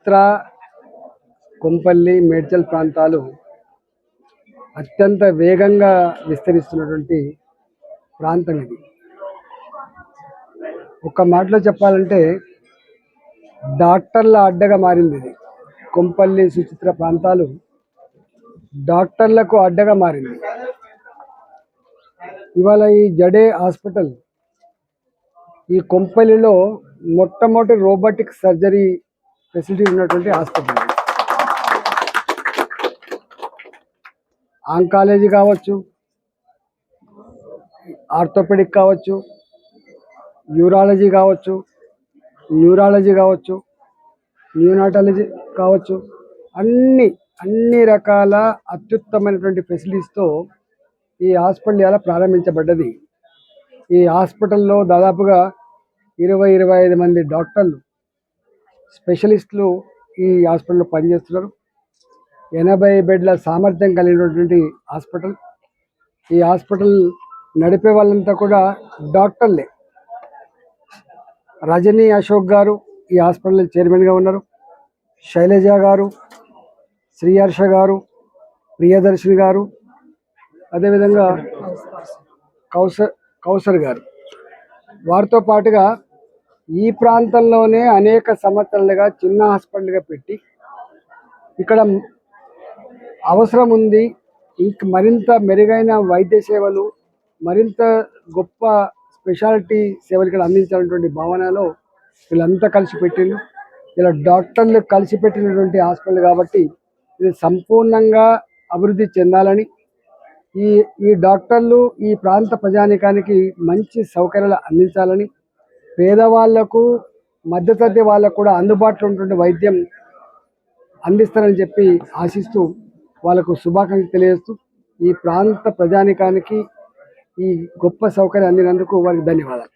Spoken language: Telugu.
చిత్ర కొంపల్లి మేడ్చల్ ప్రాంతాలు అత్యంత వేగంగా విస్తరిస్తున్నటువంటి ప్రాంతం ఇది. ఒక మాటలో చెప్పాలంటే డాక్టర్ల అడ్డగా మారింది ఇది. కొంపల్లి సుచిత్ర ప్రాంతాలు డాక్టర్లకు అడ్డగా మారింది. ఇవాళ ఈ జడే హాస్పిటల్ ఈ కొంపల్లిలో మొట్టమొదటి రోబోటిక్ సర్జరీ ఫెసిలిటీ ఉన్నటువంటి హాస్పిటల్. ఆంకాలజీ కావచ్చు ఆర్థోపెడిక్ కావచ్చు యూరాలజీ కావచ్చు న్యూరాలజీ కావచ్చు న్యూనాటాలజీ కావచ్చు అన్ని అన్ని రకాల అత్యుత్తమైనటువంటి ఫెసిలిటీస్తో ఈ హాస్పిటల్ ఇలా ప్రారంభించబడ్డది. ఈ హాస్పిటల్లో దాదాపుగా ఇరవై ఇరవై ఐదు మంది డాక్టర్లు స్పెషలిస్టులు ఈ హాస్పిటల్లో పనిచేస్తున్నారు. ఎనభై బెడ్ల సామర్థ్యం కలిగినటువంటి హాస్పిటల్. ఈ హాస్పిటల్ నడిపే వాళ్ళంతా కూడా డాక్టర్లే. రజనీ అశోక్ గారు ఈ హాస్పిటల్ చైర్మన్గా ఉన్నారు. శైలజ గారు శ్రీహర్ష గారు ప్రియదర్శిని గారు అదేవిధంగా కౌసర్ కౌసర్ గారు. వారితో పాటుగా ఈ ప్రాంతంలోనే అనేక సంవత్సరాలుగా చిన్న హాస్పిటల్గా పెట్టి ఇక్కడ అవసరం ఉంది. ఇంక మరింత మెరుగైన వైద్య సేవలు మరింత గొప్ప స్పెషాలిటీ సేవలు ఇక్కడ అందించాలన్నటువంటి భావనలో వీళ్ళంతా కలిసి పెట్టిండ్రు. ఇలా డాక్టర్లు కలిసి పెట్టినటువంటి హాస్పిటల్ కాబట్టి ఇది సంపూర్ణంగా అభివృద్ధి చెందాలని ఈ ఈ డాక్టర్లు ఈ ప్రాంత ప్రజానికానికి మంచి సౌకర్యాలు అందించాలని పేదవాళ్ళకు మధ్యతరగతి వాళ్ళకు కూడా అందుబాటులో ఉన్నటువంటి వైద్యం అందిస్తారని చెప్పి ఆశిస్తూ వాళ్ళకు శుభాకాంక్షలు తెలియజేస్తూ ఈ ప్రాంత ప్రజానికానికి ఈ గొప్ప సౌకర్యం అందినందుకు వారికి ధన్యవాదాలు.